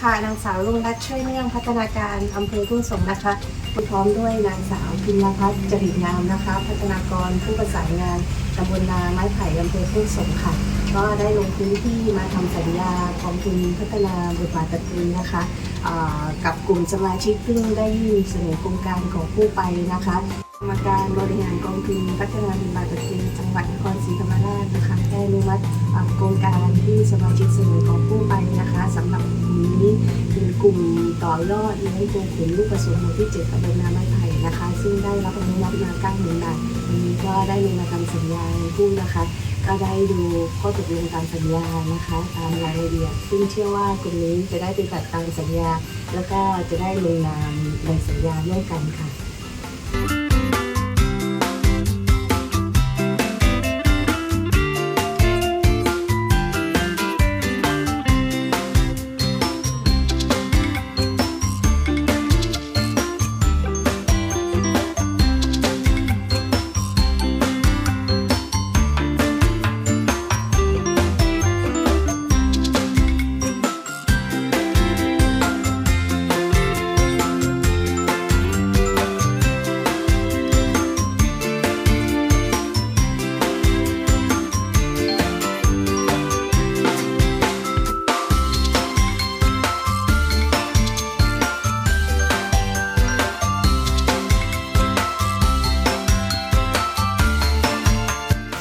ค่ะ นางสาวรุ่งรัตน์ช่วยเนื่องพัฒนาการอำเภอทุ่งสงนะคะพร้อมด้วยนางสาวพิมพัฒน์จริตงามนะคะ พัฒนากรผู้ประสานงานตำบลนาไม้ไผ่อำเภอทุ่งสงค่ะ ก็ได้ลงพื้นที่มาทำสัญญากองทุนพัฒนาบทบาทสตรีนะคะกับกลุ่มสมาชิกซึ่งได้ยื่นเสนอโครงการของผู้ไปนะคะกรรมการบริหารกองทุนพัฒนาบทบาทสตรีจังหวัดนครศรีธรรมราชนะคะได้อนุมัติอ่าโครงการที่สมาชิกเสนอของผู้ไปนะคะสำหรับ กลุ่มนี้เป็นกลุ่มต่อยอดเลี้ยงตัวขุนลูกผสมหมู่ที่ 7ตำบลนาไม้ไผ่นะคะ ซึ่งได้รับอนุมัติมา9ก้าหมื่นบาทวันนี้ก็ได้ลงมาทำสัญญาในผู้นะคะ ก็ได้ดูข้อตกลงตามสัญญานะคะ ตามรายละเอียด ซึ่งเชื่อว่ากลุ่มนี้จะได้ปฏิบัติตามสัญญา แล้วก็จะได้ลงนามในสัญญาร่วมกันค่ะ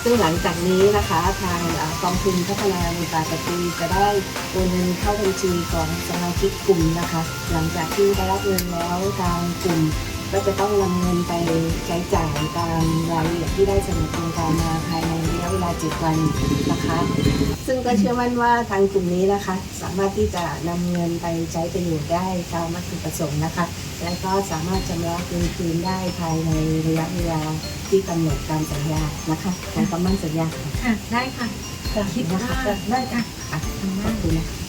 ซึ่งหลังจากนี้นะคะทางกองทุนพัฒนาบทบาทสตรีจะได้โอนเงินเข้าบัญชีของสมาชิกกลุ่มนะคะ หลังจากที่ได้รับเงินแล้วทางกลุ่มก็จะต้องนำเงินไปใช้จ่ายตามรายละเอียดที่ได้เสนอโครงการมาภายในระยะเวลา 7 วันนะคะ ซึ่งก็เชื่อมั่นว่าทางกลุ่มนี้นะคะ สามารถที่จะนำเงินไปใช้ประโยชน์ได้ตามวัตถุประสงค์นะคะ และก็สามารถชำระเงินคืนได้ภายในระยะเวลาที่กำหนดตามสัญญานะคะของคำมั่นสัญญาค่ะ ค่ะ ได้ค่ะ คิดนะคะได้ค่ะค่ะขอบคุณนะคะ